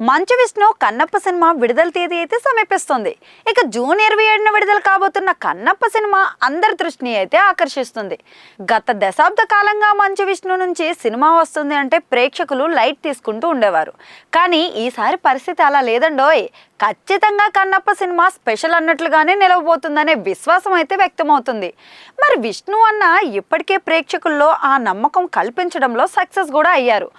Manchu Vishnu Kannappa cinema విడుదల తేదీ అయితే సమీపిస్తుంది. ఇక జూన్ ఇరవై ఏడున విడుదల కాబోతున్న కన్నప్ప సినిమా అందరి దృష్టిని అయితే ఆకర్షిస్తుంది. గత దశాబ్ద కాలంగా మంచు విష్ణు నుంచి సినిమా వస్తుంది అంటే ప్రేక్షకులు లైట్ తీసుకుంటూ ఉండేవారు. కానీ ఈసారి పరిస్థితి అలా లేదండోయ్. ఖచ్చితంగా కన్నప్ప సినిమా స్పెషల్ అన్నట్లుగానే నిలవబోతుందనే విశ్వాసం అయితే వ్యక్తమవుతుంది. మరి విష్ణు అన్న ఇప్పటికే ప్రేక్షకుల్లో ఆ నమ్మకం కల్పించడంలో సక్సెస్ కూడా అయ్యారు.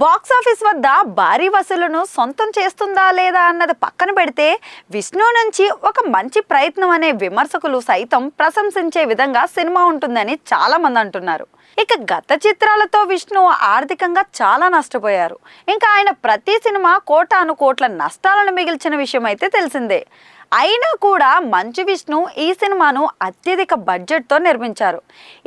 బాక్స్ ఆఫీస్ వద్ద భారీ వసూలను సొంతం చేస్తుందా లేదా అన్నది పక్కన పెడితే విష్ణు నుంచి ఒక మంచి ప్రయత్నం అనే విమర్శకులు సైతం ప్రశంసించే విధంగా సినిమా ఉంటుందని చాలా మంది అంటున్నారు. ఇక గత చిత్రాలతో విష్ణు ఆర్థికంగా చాలా నష్టపోయారు. ఇంకా ఆయన ప్రతి సినిమా కోటాను కోట్ల నష్టాలను మిగిల్చిన విషయం అయితే తెలిసిందే. అయినా కూడా మంచు విష్ణు ఈ సినిమాను అత్యధిక బడ్జెట్తో నిర్మించారు.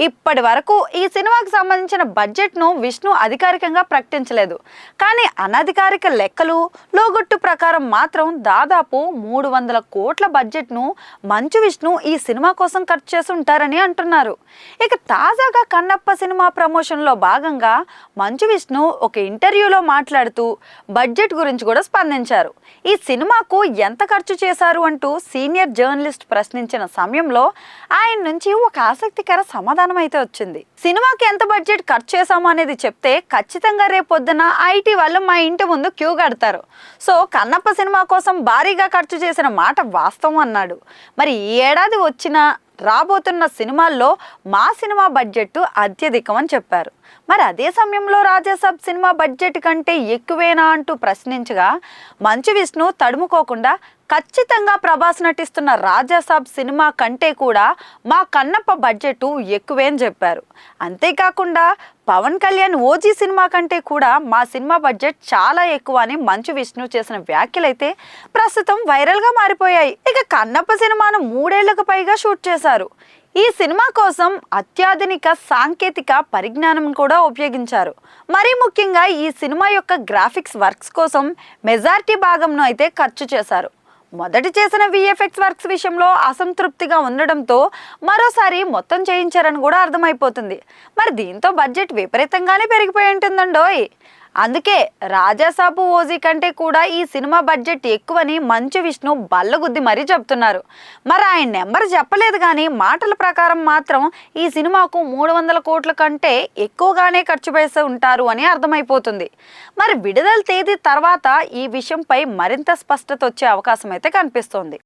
ఇప్పటి వరకు ఈ సినిమాకు సంబంధించిన బడ్జెట్ను విష్ణు అధికారికంగా ప్రకటించలేదు. కానీ అనధికారిక లెక్కలు లోగొట్టు ప్రకారం మాత్రం దాదాపు మూడు వందల కోట్ల బడ్జెట్ను మంచు విష్ణు ఈ సినిమా కోసం ఖర్చు చేసి ఉంటారని అంటున్నారు. ఇక తాజాగా కన్నప్ప సినిమా ప్రమోషన్లో భాగంగా మంచు విష్ణు ఒక ఇంటర్వ్యూలో మాట్లాడుతూ బడ్జెట్ గురించి కూడా స్పందించారు. ఈ సినిమాకు ఎంత ఖర్చు చేశారు అంటూ సీనియర్ జర్నలిస్ట్ ప్రశ్నించిన సమయంలో ఆయన నుంచి ఒక ఆసక్తికర సమాధానం అయితే వచ్చింది. సినిమాకి ఎంత బడ్జెట్ ఖర్చు చేశాము అనేది చెప్తే ఖచ్చితంగా రేపొద్దున ఐటీ వాళ్ళు మా ఇంటి ముందు క్యూ కడతారు. సో కన్నప్ప సినిమా కోసం భారీగా ఖర్చు చేసిన మాట వాస్తవం అన్నాడు. మరి ఈ ఏడాది వచ్చిన రాబోతున్న సినిమాల్లో మా సినిమా బడ్జెట్ అత్యధికం అని చెప్పారు. మరి అదే సమయంలో రాజాసాబ్ సినిమా బడ్జెట్ కంటే ఎక్కువేనా అంటూ ప్రశ్నించగా మంచు విష్ణు తడుముకోకుండా ఖచ్చితంగా ప్రభాస్ నటిస్తున్న రాజాసాబ్ సినిమా కంటే కూడా మా కన్నప్ప బడ్జెట్ ఎక్కువే అని చెప్పారు. అంతేకాకుండా పవన్ కళ్యాణ్ ఓజీ సినిమా కంటే కూడా మా సినిమా బడ్జెట్ చాలా ఎక్కువ అని మంచు విష్ణు చేసిన వ్యాఖ్యలైతే ప్రస్తుతం వైరల్గా మారిపోయాయి. ఇక కన్నప్ప సినిమాను మూడేళ్ళకు పైగా షూట్ చేశారు. ఈ సినిమా కోసం అత్యాధునిక సాంకేతిక పరిజ్ఞానం కూడా ఉపయోగించారు. మరీ ముఖ్యంగా ఈ సినిమా యొక్క గ్రాఫిక్స్ వర్క్స్ కోసం మెజార్టీ భాగంను అయితే ఖర్చు చేశారు. మొదటి చేసిన విఎఫ్ఎక్స్ వర్క్స్ విషయంలో అసంతృప్తిగా ఉండడంతో మరోసారి మొత్తం చేయించారని కూడా అర్థమైపోతుంది. మరి దీంతో బడ్జెట్ విపరీతంగానే పెరిగిపోయి ఉంటుందండోయ్. అందుకే రాజాసాబు ఓజీ కంటే కూడా ఈ సినిమా బడ్జెట్ ఎక్కువని మంచు విష్ణు బల్లగుద్ది మరీ చెప్తున్నారు. మరి ఆయన నెంబర్ చెప్పలేదు కానీ మాటల ప్రకారం మాత్రం ఈ సినిమాకు మూడు వందల కోట్ల కంటే ఎక్కువగానే ఖర్చు చేసి ఉంటారు అని అర్థమైపోతుంది. మరి విడుదల తేదీ తర్వాత ఈ విషయంపై మరింత స్పష్టత వచ్చే అవకాశం అయితే కనిపిస్తోంది.